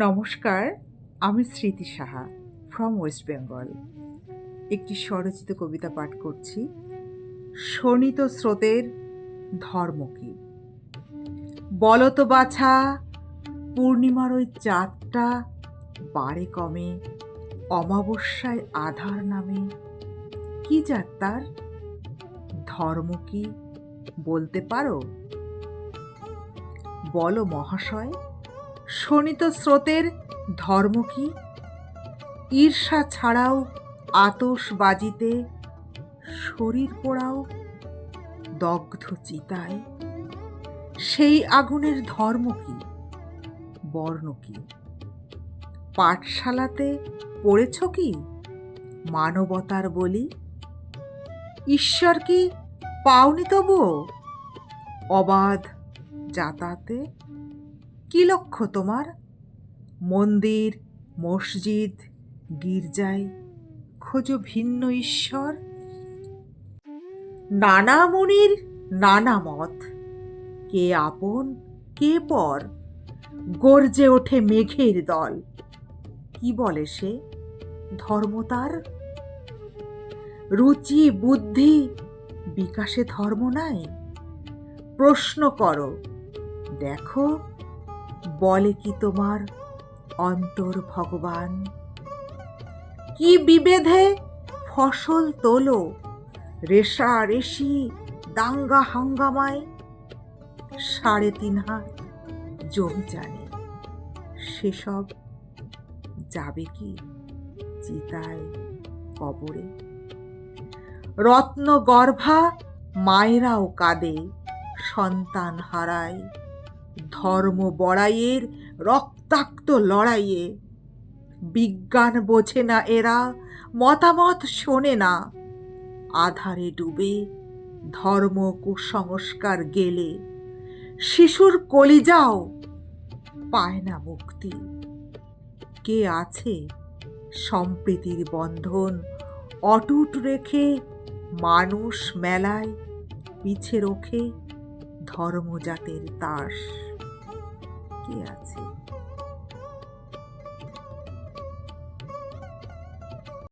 নমস্কার, আমি স্মৃতি সাহা ফ্রম ওয়েস্ট বেঙ্গল একটি স্বরচিত কবিতা পাঠ করছি, শোণিত স্রোতের ধর্ম কি? বলতো বাছা, পূর্ণিমার ওই চাঁদটা বাড়ে কমে, অমাবস্যায় আধার নামে। কি জাত তার? ধর্ম কি বলতে পারো? বলো মহাশয়। শোণিত স্রোতের ধর্ম কি? ঈর্ষা ছাড়াও আতস বাজিতে শরীর পোড়াও দগ্ধ চিতায়। সেই আগুনের ধর্ম কি? বর্ণ কি? পাঠশালাতে পড়েছ কি? মানবতার বলি? ঈশ্বর কি পাওনি তবুও? অবাধ যাতায়াতে কি লক্ষ্য তোমার? মন্দির, মসজিদ, গির্জায় খোঁজো ভিন্ন ঈশ্বর। নানা মুনির, নানা মত। কে আপন, কে পর? গর্জে ওঠে মেঘের দল। কি বলে সে? ধর্মতার রুচি, বুদ্ধি, বিকাশে ধর্ম নাই। প্রশ্ন করো, দেখো বলে কি তোমার অন্তর ভগবান? কি বিবেধে ফসল তোলো রেশা রেশি দাঙ্গা হাঙ্গামায়? সাড়ে তিন হাত জমি জানে, সেসব যাবে কি চিতায় কবরে? রত্ন গর্ভা মায়েরাও কাঁদে, সন্তান হারায়। ধর্ম বড়াইয়ের রক্তাক্ত লড়াইয়ে। বিজ্ঞান বোঝে না এরা, মতামত শোনে না। আধারে ডুবে ধর্ম কুসংস্কার গেলে। শিশুর কলিজাও পায় না মুক্তি। কে আছে সম্প্রীতির বন্ধন? অটুট রেখে মানুষ মেলায় পিছে রোখে ধর্মজাতের তাস। কে আছে।